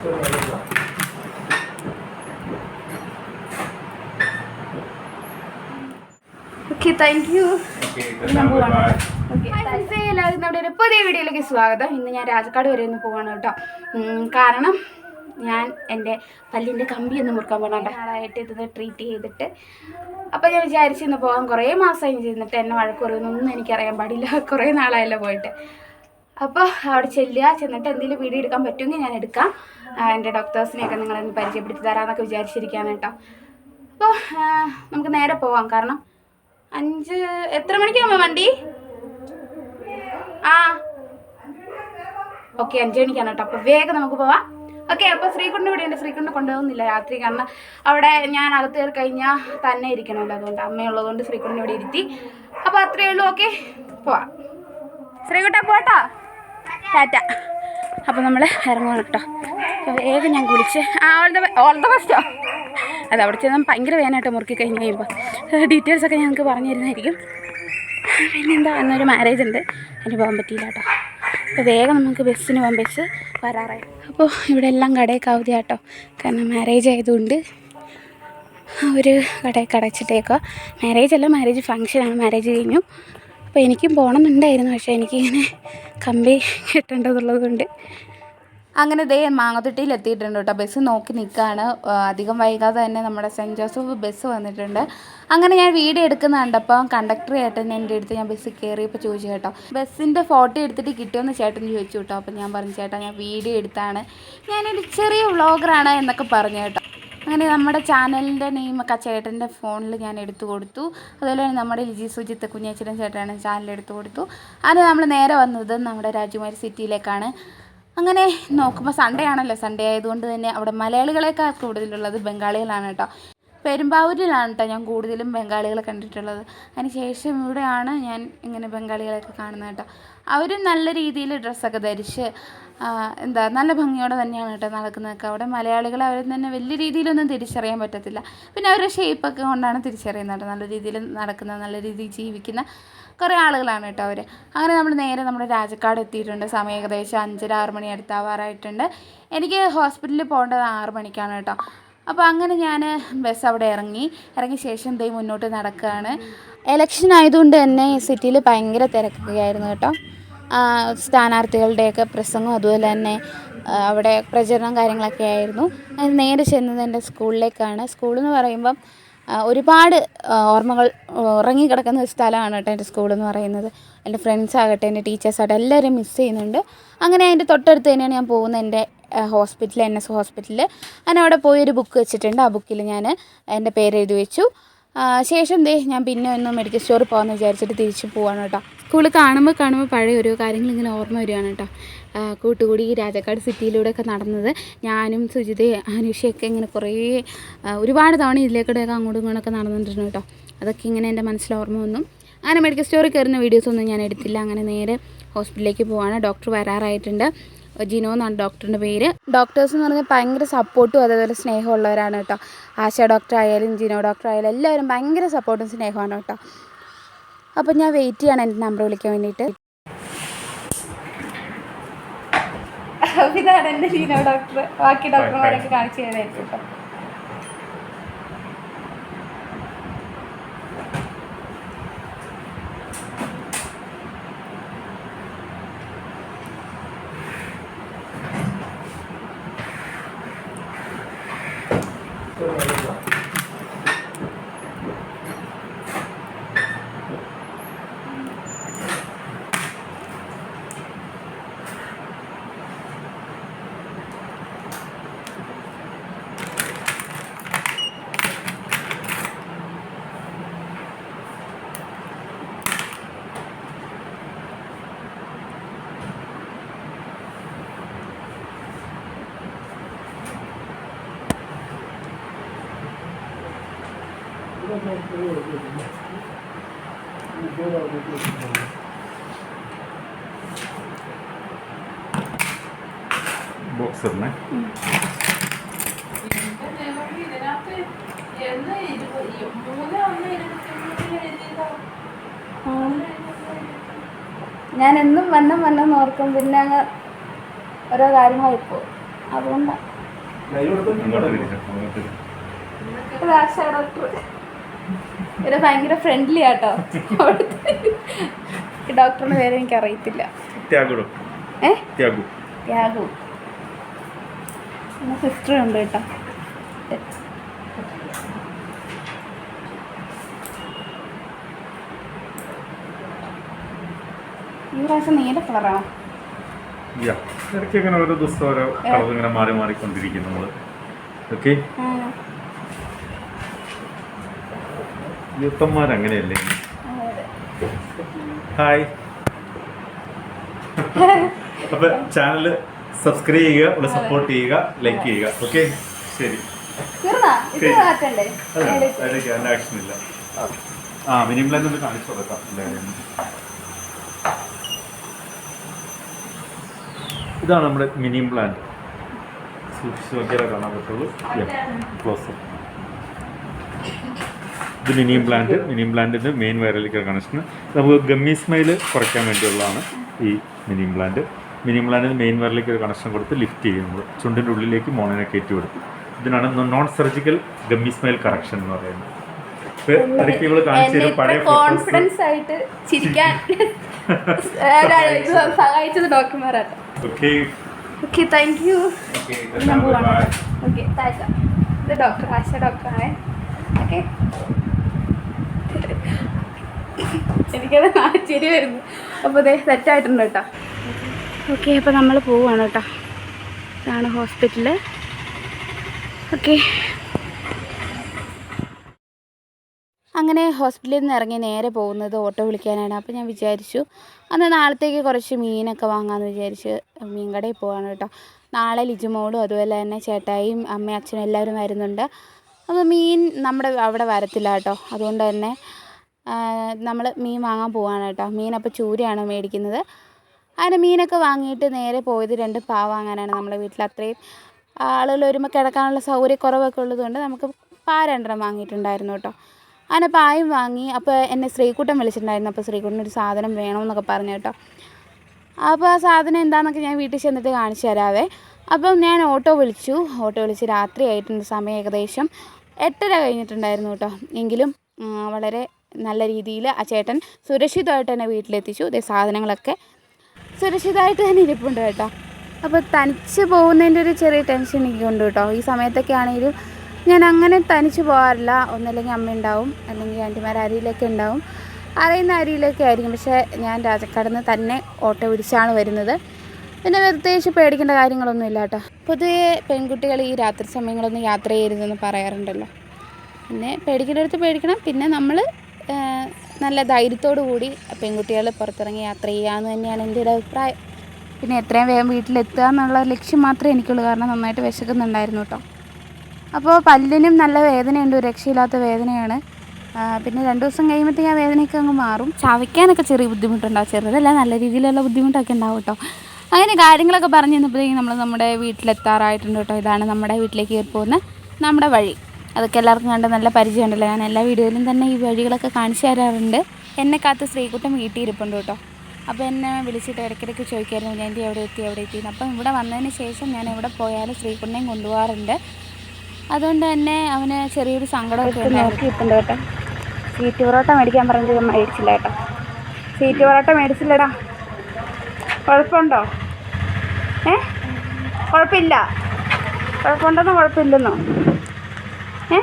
Okay thank U നമ്മുടെ ഒരു പുതിയ വീഡിയോയിലേക്ക് സ്വാഗതം. ഇന്ന് ഞാൻ രാജക്കാട് വരെ ഒന്ന് പോവാണ് കേട്ടോ. കാരണം ഞാൻ എന്റെ പല്ലിന്റെ കമ്പി ഒന്ന് മുറുക്കാൻ പോകണം ആളായിട്ട് ഇത് ട്രീറ്റ് ചെയ്തിട്ട് അപ്പോൾ ഞാൻ വിചാരിച്ചു ഇന്ന് പോകാൻ കുറേ മാസമായി ചെന്നിട്ട് എന്നെ വഴക്ക് പറയുന്നൊന്നും എനിക്കറിയാൻ പാടില്ല. കുറേ നാളായല്ലോ പോയിട്ട്. അപ്പോൾ അവിടെ ചെല്ലുക ചെന്നിട്ട് എന്തെങ്കിലും വീഡിയോ എടുക്കാൻ പറ്റുമെങ്കിൽ ഞാൻ എടുക്കാം. എന്റെ ഡോക്ടേഴ്സിനെയൊക്കെ നിങ്ങളൊന്ന് പരിചയപ്പെടുത്തി തരാമെന്നൊക്കെ വിചാരിച്ചിരിക്കുകയാണ് കേട്ടോ. അപ്പോൾ നമുക്ക് നേരെ പോവാം. കാരണം അഞ്ച് എത്ര മണിക്കാകുമ്പോൾ വണ്ടി? ആ. ഓക്കെ അഞ്ച് മണിക്കാണ് കേട്ടോ. അപ്പോൾ വേഗം നമുക്ക് പോവാം. ഓക്കെ അപ്പോൾ ശ്രീകുണ്ട് ഇവിടെ ഉണ്ട്. ശ്രീകുണ്ട് കൊണ്ടുപോകുന്നില്ല രാത്രി. കാരണം അവിടെ ഞാൻ അകത്ത് കയറി കഴിഞ്ഞാൽ തന്നെ ഇരിക്കണമല്ലോ. അതുകൊണ്ട് അമ്മയുള്ളതുകൊണ്ട് ശ്രീകുണ്ട് ഇവിടെ ഇരുത്തി. അപ്പോൾ അത്രയേ ഉള്ളൂ. ഓക്കെ പോവാം. ശ്രീകുട്ട പോട്ടാ? ടാറ്റ. അപ്പോൾ നമ്മൾ ഇറങ്ങുവാണ് കേട്ടോ വേഗം ഞാൻ കുളിച്ച്. ആ ഓൾ ദ ഓൾ ദ ബെസ്റ്റോ അത് അവിടെ ചെന്നാൽ ഭയങ്കര വേനായിട്ട് മുറുക്കി കഴിഞ്ഞ് കഴിയുമ്പോൾ ഡീറ്റെയിൽസ് ഒക്കെ ഞങ്ങൾക്ക് പറഞ്ഞു തരുന്നതായിരിക്കും. പിന്നെന്താ എന്നൊരു മാരേജ് ഉണ്ട്. അതിന് പോകാൻ പറ്റിയില്ല കേട്ടോ അപ്പോൾ വേഗം നമുക്ക് ബസ്സിന് പോകാൻ ബസ് വരാറായി. അപ്പോൾ ഇവിടെ എല്ലാം കടയൊക്കെ അവധി കേട്ടോ കാരണം മാരേജ് ആയതുകൊണ്ട് ഒരു കടയൊക്കെ അടച്ചിട്ടേക്കുക മാരേജ് അല്ല മാരേജ് ഫങ്ഷനാണ് മാരേജ് കഴിഞ്ഞു. അപ്പോൾ എനിക്കും പോകണമെന്നുണ്ടായിരുന്നു പക്ഷേ എനിക്കിങ്ങനെ കമ്പി കിട്ടേണ്ടതുള്ളത് കൊണ്ട്. അങ്ങനെ ദേ മാങ്ങത്തൊട്ടിയിൽ എത്തിയിട്ടുണ്ട് കേട്ടോ. ബസ് നോക്കി നിൽക്കുകയാണ് അധികം വൈകാതെ തന്നെ നമ്മുടെ സെന്റ് ജോസഫ് ബസ് വന്നിട്ടുണ്ട്. അങ്ങനെ ഞാൻ വീഡിയോ എടുക്കുന്ന കണ്ടപ്പോൾ കണ്ടക്ടർ ചേട്ടൻ എന്റെ അടുത്ത് ഞാൻ ബസ്സിൽ കയറിയപ്പോൾ ചോദിച്ചു കേട്ടോ. ബസ്സിന്റെ ഫോട്ടോ എടുത്തിട്ട് കിട്ടുമെന്ന് ചേട്ടൻ ചോദിച്ചു കേട്ടോ. അപ്പോൾ ഞാൻ പറഞ്ഞു ചേട്ടാ ഞാൻ വീഡിയോ എടുത്താണ്. ഞാനൊരു ചെറിയ വ്ളോഗറാണ് എന്നൊക്കെ പറഞ്ഞു കേട്ടോ. അങ്ങനെ നമ്മുടെ ചാനലിന്റെ നെയിമൊക്കെ ആ ചേട്ടന്റെ ഫോണിൽ ഞാൻ എടുത്തു കൊടുത്തു. അതുപോലെ തന്നെ നമ്മുടെ ലിജി സുജിത്ത് കുഞ്ഞേച്ചൻ ചേട്ടനാണ് ചാനൽ എടുത്തു കൊടുത്തു. അങ്ങനെ നമ്മൾ നേരെ വന്നത് നമ്മുടെ രാജകുമാരി സിറ്റിയിലേക്കാണ്. അങ്ങനെ നോക്കുമ്പോൾ സൺഡേ ആണല്ലോ. സൺഡേ ആയതുകൊണ്ട് തന്നെ അവിടെ മലയാളികളെക്കാൾ കൂടുതലുള്ളത് ബംഗാളികളാണ് കേട്ടോ. പെരുമ്പാവൂരിലാണ് കേട്ടോ ഞാൻ കൂടുതലും ബംഗാളികളെ കണ്ടിട്ടുള്ളത്. അതിന് ശേഷം ഇവിടെയാണ് ഞാൻ ഇങ്ങനെ ബംഗാളികളെയൊക്കെ കാണുന്നത് കേട്ടോ. അവരും നല്ല രീതിയിൽ ഡ്രസ്സൊക്കെ ധരിച്ച് എന്താ നല്ല ഭംഗിയോടെ തന്നെയാണ് കേട്ടോ നടക്കുന്നതൊക്കെ. അവിടെ മലയാളികളെ അവർ തന്നെ വലിയ രീതിയിലൊന്നും തിരിച്ചറിയാൻ പറ്റത്തില്ല. പിന്നെ അവരുടെ ഷേപ്പൊക്കെ കൊണ്ടാണ് തിരിച്ചറിയുന്നത് കേട്ടോ. നല്ല രീതിയിൽ നടക്കുന്ന നല്ല രീതിയിൽ ജീവിക്കുന്ന കുറേ ആളുകളാണ് കേട്ടോ അവർ അങ്ങനെ നമ്മൾ നേരെ നമ്മുടെ രാജക്കാട് എത്തിയിട്ടുണ്ട്. സമയം ഏകദേശം അഞ്ചര ആറ് മണി അടുത്താവാറായിട്ടുണ്ട്. എനിക്ക് ഹോസ്പിറ്റലിൽ പോകേണ്ടത് ആറ് മണിക്കാണ് കേട്ടോ. അപ്പോൾ അങ്ങനെ ഞാൻ ബസ് അവിടെ ഇറങ്ങി. ഇറങ്ങിയ ശേഷം ദൈവം മുന്നോട്ട് നടക്കുകയാണ് എലക്ഷൻ ആയതുകൊണ്ട് തന്നെ സിറ്റിയിൽ ഭയങ്കര തിരക്കുകയായിരുന്നു കേട്ടോ. സ്ഥാനാർത്ഥികളുടെയൊക്കെ പ്രസംഗം അതുപോലെ തന്നെ അവിടെ പ്രചരണം കാര്യങ്ങളൊക്കെ ആയിരുന്നു. നേരെ ചെന്നത് എന്റെ സ്കൂളിലേക്കാണ് സ്കൂളെന്ന് പറയുമ്പം ഒരുപാട് ഓർമ്മകൾ ഉറങ്ങിക്കിടക്കുന്ന ഒരു സ്ഥലമാണ് കേട്ടോ എന്റെ സ്കൂളെന്ന് പറയുന്നത്. എന്റെ ഫ്രണ്ട്സ് ആകട്ടെ എന്റെ ടീച്ചേഴ്സ് ആകട്ടെ എല്ലാവരും മിസ് ചെയ്യുന്നുണ്ട്. അങ്ങനെ അതിന്റെ തൊട്ടടുത്ത് തന്നെയാണ് ഞാൻ പോകുന്നത് എന്റെ ഹോസ്പിറ്റൽ എൻ എസ് ഹോസ്പിറ്റലിൽ ഞാൻ അവിടെ പോയി ഒരു ബുക്ക് വെച്ചിട്ടുണ്ട്. ആ ബുക്കിൽ ഞാൻ എന്റെ പേര് എഴുതി വെച്ചു ശേഷം ദേ ഞാൻ പിന്നെ ഒന്ന് മെഡിക്കൽ സ്റ്റോറിൽ പോകാമെന്ന് വിചാരിച്ചിട്ട് തിരിച്ച് പോവാണ് കേട്ടോ. സ്കൂളിൽ കാണുമ്പോൾ കാണുമ്പോൾ പഴയ ഓരോ കാര്യങ്ങൾ ഇങ്ങനെ ഓർമ്മ വരികയാണ് കേട്ടോ. കൂട്ടുകൂടി രാജാക്കാട് സിറ്റിയിലൂടെയൊക്കെ നടന്നത് ഞാനും സുജിത അനുഷയൊക്കെ ഇങ്ങനെ കുറേ ഒരുപാട് തവണ ഇതിലേക്കൂടെയൊക്കെ അങ്ങോട്ടും ഇങ്ങോട്ടൊക്കെ നടന്നിട്ടുണ്ട് കേട്ടോ. അതൊക്കെ ഇങ്ങനെ എന്റെ മനസ്സിൽ ഓർമ്മ വന്നു. അങ്ങനെ മെഡിക്കൽ സ്റ്റോറിൽ കയറുന്ന വീഡിയോസൊന്നും ഞാൻ എടുത്തില്ല. അങ്ങനെ നേരെ ഹോസ്പിറ്റലിലേക്ക് പോവാണ്. ഡോക്ടർ വരാറായിട്ടുണ്ട്. ജിനോ എന്നാണ് ഡോക്ടറിന്റെ പേര്. ഡോക്ടേഴ്സ് എന്ന് പറഞ്ഞാൽ ഭയങ്കര സപ്പോർട്ടും അതേപോലെ സ്നേഹമുള്ളവരാണ് കേട്ടോ. ആശ ഡോക്ടർ ആയാലും ജിനോ ഡോക്ടർ ആയാലും എല്ലാവരും ഭയങ്കര സപ്പോർട്ടും സ്നേഹമാണ് കേട്ടോ. അപ്പോൾ ഞാൻ വെയിറ്റ് ചെയ്യണം എന്റെ നമ്പർ വിളിക്കാൻ വേണ്ടിയിട്ട്. ഇതാണ് എന്റെ ജിനോ ഡോക്ടർ ബാക്കി ഡോക്ടർമാരൊക്കെ കാണിച്ചു തരായിരിക്കും കേട്ടോ. ബോക്സറിനെ. ഞാൻ എന്നും വണ്ണം വണ്ണം ഓർക്കും പിന്നെ അങ്ങ് ഓരോ അതുകൊണ്ടാണ് തിരിച്ചോ. ഇത് ആശാ ഡോക്ടർ ഇത് ഭയങ്കര ഫ്രണ്ട്ലി ആട്ടോ. ഈ ഡോക്ടറിന് പേര് എനിക്ക് അറിയത്തില്ല. ഏ? ത്യാഗു. സിസ്റ്റർ ഉണ്ട് കേട്ടോ. ഈ പ്രാവശ്യം നീല കളറാണോ ഇടയ്ക്ക് ഇങ്ങനെ ഓരോ ദിവസം ഓരോ കളർ ഇങ്ങനെ മാറി മാറിക്കൊണ്ടിരിക്കും നമ്മൾ ഓക്കെ? യുദ്ധന്മാർ അങ്ങനെയല്ലേ ഹായ്. അപ്പൊ ചാനൽ സബ്സ്ക്രൈബ് ചെയ്യുക ഇവിടെ സപ്പോർട്ട് ചെയ്യുക ലൈക്ക് ചെയ്യുക. ഓക്കെ ശരി. അതിലേക്ക് ആക്ഷൻ ഇല്ല ആ മിനിമം ഒന്ന് കാണിച്ചു കൊടുക്കാം. ഇതാണ് നമ്മുടെ മിനിമം പ്ലാന്റ് സൂക്ഷിച്ച് നോക്കിയാലേ കാണാൻ പറ്റുള്ളൂ. ക്ലോസ് ഇത് മിനിയം പ്ലാന്റ് മിനിയം പ്ലാന്റിന്റെ മെയിൻ വയറിലേക്ക് കണക്ഷൻ നമുക്ക് ഗമ്മി സ്മൈൽ കുറയ്ക്കാൻ വേണ്ടിയുള്ളതാണ് ഈ മിനി ഇംപ്ലാന്റ് മിനി പ്ലാന്റിന് മെയിൻ വയറിലേക്ക് ഒരു കണക്ഷൻ കൊടുത്ത് ലിഫ്റ്റ് ചെയ്യുന്നത് ചുണ്ടിന്റെ ഉള്ളിലേക്ക് മോണിനെ കയറ്റി കൊടുക്കും. ഇതിനാണ് non surgical gummy smile correction എന്ന് പറയുന്നത്. ഇടയ്ക്ക് ഇവൾ കാണിച്ചു പഴയ കോൺഫിഡൻസ് ആയിട്ട് ചിരിക്കാൻ സഹായിച്ചത് okay okay thank you okay doctor Asha ഡോക്ടറാണ്. ഓക്കെ എനിക്കത് ചിരി വരുന്നു. അപ്പോൾ ഇതേ സെറ്റായിട്ടുണ്ട് കേട്ടോ. ഓക്കെ അപ്പോൾ നമ്മൾ പോവുകയാണ് കേട്ടോ. ഇതാണ് ഹോസ്പിറ്റൽ ഓക്കെ അങ്ങനെ ഹോസ്പിറ്റലിൽ നിന്ന് ഇറങ്ങി നേരെ പോകുന്നത് ഓട്ടോ വിളിക്കാനാണ്. അപ്പോൾ ഞാൻ വിചാരിച്ചു അന്ന് നാളത്തേക്ക് കുറച്ച് മീനൊക്കെ വാങ്ങാമെന്ന് വിചാരിച്ച് മീൻ കടയിൽ പോവാണ് കേട്ടോ. നാളെ ലിജുമോളും അതുപോലെ തന്നെ ചേട്ടായിയും അമ്മയും അച്ഛനും എല്ലാവരും വരുന്നുണ്ട്. അപ്പോൾ മീൻ നമ്മുടെ അവിടെ വരത്തില്ല കേട്ടോ. അതുകൊണ്ട് തന്നെ നമ്മൾ മീൻ വാങ്ങാൻ പോവാണ് കേട്ടോ. മീൻ അപ്പോൾ ചൂരയാണ് മേടിക്കുന്നത്. അങ്ങനെ മീനൊക്കെ വാങ്ങിയിട്ട് നേരെ പോയത് രണ്ട് പാവ വാങ്ങാനാണ് നമ്മുടെ വീട്ടിൽ. അത്രയും ആളുകൾ വരുമ്പോൾ കിടക്കാനുള്ള സൗകര്യക്കുറവൊക്കെ ഉള്ളതുകൊണ്ട് നമുക്ക് പാ രണ്ടെണ്ണം വാങ്ങിയിട്ടുണ്ടായിരുന്നു കേട്ടോ. അങ്ങനെ പായും വാങ്ങി. അപ്പോൾ എന്നെ ശ്രീകുട്ടൻ വിളിച്ചിട്ടുണ്ടായിരുന്നു. അപ്പോൾ ശ്രീകുട്ടൻ ഒരു സാധനം വേണമെന്നൊക്കെ പറഞ്ഞു കേട്ടോ. അപ്പോൾ ആ സാധനം എന്താണെന്നൊക്കെ ഞാൻ വീട്ടിൽ ചെന്നിട്ട് കാണിച്ചു തരാവേ. അപ്പം ഞാൻ ഓട്ടോ വിളിച്ചു. ഓട്ടോ വിളിച്ച് രാത്രി ആയിട്ടുണ്ട്. സമയം ഏകദേശം എട്ടര കഴിഞ്ഞിട്ടുണ്ടായിരുന്നു കേട്ടോ. എങ്കിലും വളരെ നല്ല രീതിയിൽ ആ ചേട്ടൻ സുരക്ഷിതമായിട്ട് തന്നെ വീട്ടിലെത്തിച്ചു. ഇതേ സാധനങ്ങളൊക്കെ സുരക്ഷിതമായിട്ട് തന്നെ ഇരിപ്പുണ്ട് കേട്ടോ. അപ്പോൾ തനിച്ച് പോകുന്നതിന്റെ ഒരു ചെറിയ ടെൻഷൻ എനിക്കുണ്ട് കേട്ടോ. ഈ സമയത്തൊക്കെ ആണെങ്കിലും ഞാൻ അങ്ങനെ തനിച്ച് പോകാറില്ല. ഒന്നല്ലെങ്കിൽ അമ്മ ഉണ്ടാവും അല്ലെങ്കിൽ ആന്റിമാർ അരിയിലൊക്കെ ഉണ്ടാവും. അറിയുന്ന അരിയിലൊക്കെ ആയിരിക്കും. പക്ഷേ ഞാൻ രാജക്കാടുന്ന് തന്നെ ഓട്ടോ പിടിച്ചാണ് വരുന്നത്. പിന്നെ പ്രത്യേകിച്ച് പേടിക്കേണ്ട കാര്യങ്ങളൊന്നും ഇല്ല കേട്ടോ. പൊതുവേ പെൺകുട്ടികൾ ഈ രാത്രി സമയങ്ങളൊന്നും യാത്ര ചെയ്യരുതെന്ന് പറയാറുണ്ടല്ലോ. പിന്നെ പേടിക്കേണ്ടടുത്ത് പേടിക്കണം. പിന്നെ നമ്മൾ നല്ല ധൈര്യത്തോടു കൂടി പെൺകുട്ടികൾ പുറത്തിറങ്ങി യാത്ര ചെയ്യാമെന്ന് തന്നെയാണ് എന്റെ ഒരു അഭിപ്രായം. പിന്നെ എത്രയും വേഗം വീട്ടിലെത്തുക എന്നുള്ള ലക്ഷ്യം മാത്രമേ എനിക്കുള്ളൂ. കാരണം നന്നായിട്ട് വിശക്കുന്നുണ്ടായിരുന്നു കേട്ടോ. അപ്പോൾ പല്ലിനും നല്ല വേദനയുണ്ട്. ഒരു രക്ഷയില്ലാത്ത വേദനയാണ്. പിന്നെ രണ്ട് ദിവസം കഴിയുമ്പോഴത്തേക്ക് ആ വേദനയൊക്കെ അങ്ങ് മാറും. ചവയ്ക്കാനൊക്കെ ചെറിയ ബുദ്ധിമുട്ടുണ്ടാവും. ചെറുതല്ല നല്ല രീതിയിലുള്ള ബുദ്ധിമുട്ടൊക്കെ ഉണ്ടാവും കേട്ടോ. അങ്ങനെ കാര്യങ്ങളൊക്കെ പറഞ്ഞു തന്നപ്പോഴത്തേക്കും നമ്മൾ നമ്മുടെ വീട്ടിലെത്താറായിട്ടുണ്ട് കേട്ടോ. ഇതാണ് നമ്മുടെ വീട്ടിലേക്ക് കയറി പോകുന്ന നമ്മുടെ വഴി. അതൊക്കെ എല്ലാവർക്കും കണ്ട് നല്ല പരിചയമുണ്ടല്ലോ. ഞാൻ എല്ലാ വീഡിയോയിലും തന്നെ ഈ വഴികളൊക്കെ കാണിച്ചു തരാറുണ്ട്. എന്നെ കാത്ത് ശ്രീകുട്ടൻ വീട്ടിൽ ഇരിപ്പുണ്ട് കേട്ടോ. അപ്പോൾ എന്നെ വിളിച്ചിട്ട് ഇടയ്ക്കിടയ്ക്ക് ചോദിക്കായിരുന്നു ഞാൻ എന്റെ എവിടെ എത്തി എവിടെ എത്തി. അപ്പം ഇവിടെ വന്നതിന് ശേഷം ഞാൻ എവിടെ പോയാലും ശ്രീകുട്ടനെയും കൊണ്ടുപോകാറുണ്ട്. അതുകൊണ്ട് തന്നെ അവന് ചെറിയൊരു സങ്കടമൊക്കെ നോക്കിയിട്ടുണ്ട് കേട്ടോ. സീറ്റ് പൊറോട്ട മേടിക്കാൻ പറഞ്ഞത് മേടിച്ചില്ല കേട്ടോ. സീറ്റ് പൊറോട്ട മേടിച്ചില്ലടാ. കുഴപ്പമുണ്ടോ? ഏ? കുഴപ്പമില്ല. കുഴപ്പമുണ്ടെന്നോ കുഴപ്പമില്ലെന്നോ? ഏ?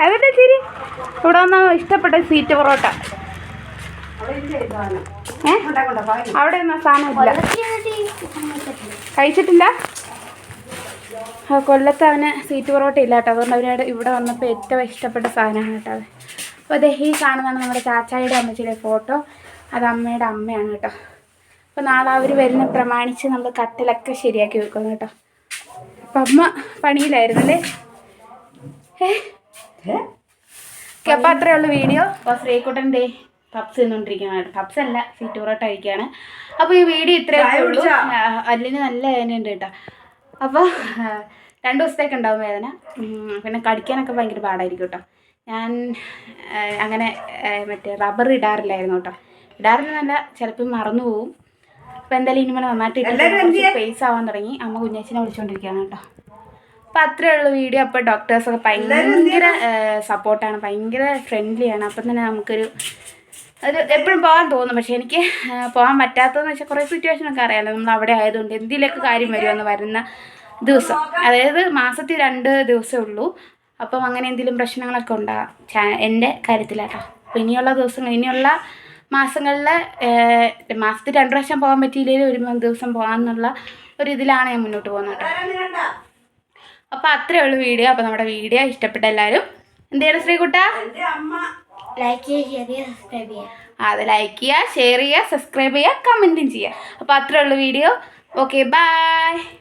അതെന്താ ശരി? ഇവിടെ വന്ന ഇഷ്ടപ്പെട്ട സീറ്റ് പൊറോട്ട. ഏ? അവിടെ ഒന്നും സാധനമില്ല കഴിച്ചിട്ടില്ല? കൊല്ലത്ത് അവന് സീറ്റ് പൊറോട്ട ഇല്ല കേട്ടോ അതുകൊണ്ട് അവരവിടെ ഇവിടെ വന്നപ്പോൾ ഏറ്റവും ഇഷ്ടപ്പെട്ട സാധനമാണ് കേട്ടോ അപ്പോൾ അതെ ഈ കാണുന്നതാണ് നമ്മുടെ ചാച്ചായുടെ അമ്മച്ചിയുടെ ഫോട്ടോ. അത് അമ്മയുടെ അമ്മയാണ് കേട്ടോ. അപ്പോൾ നാളെ അവർ വരുന്ന പ്രമാണിച്ച് നമ്മൾ കട്ടിലൊക്കെ ശരിയാക്കി വെക്കുന്നു കേട്ടോ. അപ്പം അമ്മ പണിയിലായിരുന്നു അല്ലേ? ഏ? അപ്പം അത്രയേ ഉള്ളൂ വീഡിയോ. അപ്പോൾ ശ്രീകുട്ടന്റെ പപ്സ് തിന്നുകൊണ്ടിരിക്കുകയാണ് പപ്സ് അല്ല സിറ്റൂറോട്ട് കഴിക്കുകയാണ് അപ്പോൾ ഈ വീഡിയോ ഇത്രയും ഉള്ളൂ. അല്ലിന് നല്ല വേദനയുണ്ട് കേട്ടോ. അപ്പോൾ രണ്ട് ദിവസത്തേക്ക് ഉണ്ടാവും വേദന. പിന്നെ കടിക്കാനൊക്കെ ഭയങ്കര പാടായിരിക്കും കേട്ടോ. ഞാൻ അങ്ങനെ മറ്റേ റബ്ബർ ഇടാറില്ലായിരുന്നു കേട്ടോ. ഇടാറില്ലെന്നല്ല ചിലപ്പോൾ മറന്നു പോകും അപ്പോൾ എന്തായാലും ഇനി നന്നായിട്ട് ഇട്ടിട്ട് ഫേസ് ആവാൻ തുടങ്ങി. അമ്മ കുഞ്ഞാച്ചിനെ വിളിച്ചുകൊണ്ടിരിക്കുകയാണ് കേട്ടോ. അപ്പം അത്രേ ഉള്ളൂ വീഡിയോ. അപ്പോൾ ഡോക്ടേഴ്സൊക്കെ ഭയങ്കര സപ്പോർട്ടാണ് ഭയങ്കര ഫ്രണ്ട്ലിയാണ് അപ്പം തന്നെ നമുക്കൊരു അത് എപ്പോഴും പോകാൻ തോന്നും. പക്ഷേ എനിക്ക് പോകാൻ പറ്റാത്തതെന്ന് വെച്ചാൽ കുറേ സിറ്റുവേഷനൊക്കെ അറിയാമല്ലോ നമ്മൾ അവിടെ ആയതുകൊണ്ട് എന്തിലൊക്കെ കാര്യം വരുമെന്ന് വരുന്ന ദിവസം. അതായത് മാസത്തിൽ രണ്ട് ദിവസമേ ഉള്ളൂ. അപ്പം അങ്ങനെ എന്തെങ്കിലും പ്രശ്നങ്ങളൊക്കെ ഉണ്ടാകാം ചാ എന്റെ കാര്യത്തിലാട്ടോ. അപ്പോൾ ഇനിയുള്ള ദിവസങ്ങൾ ഇനിയുള്ള മാസങ്ങളിൽ മാസത്തിൽ രണ്ട് പ്രാവശ്യം പോകാൻ പറ്റിയില്ലെങ്കിൽ ഒരു മൂന്ന് ദിവസം പോകാമെന്നുള്ള ഒരു ഇതിലാണ് ഞാൻ മുന്നോട്ട് പോകുന്നത് കേട്ടോ. അപ്പോൾ അത്രയേ ഉള്ളൂ വീഡിയോ. അപ്പോൾ നമ്മുടെ വീഡിയോ ഇഷ്ടപ്പെട്ട എല്ലാവരും എന്ത് ചെയ്യണം ശ്രീകുട്ട? ലൈക്ക് ചെയ്യുക സബ്സ്ക്രൈബ് ചെയ്യുക അത് ലൈക്ക് ചെയ്യുക ഷെയർ ചെയ്യുക സബ്സ്ക്രൈബ് ചെയ്യുക കമന്റും ചെയ്യുക. അപ്പോൾ അത്രയേ ഉള്ളൂ വീഡിയോ. Okay bye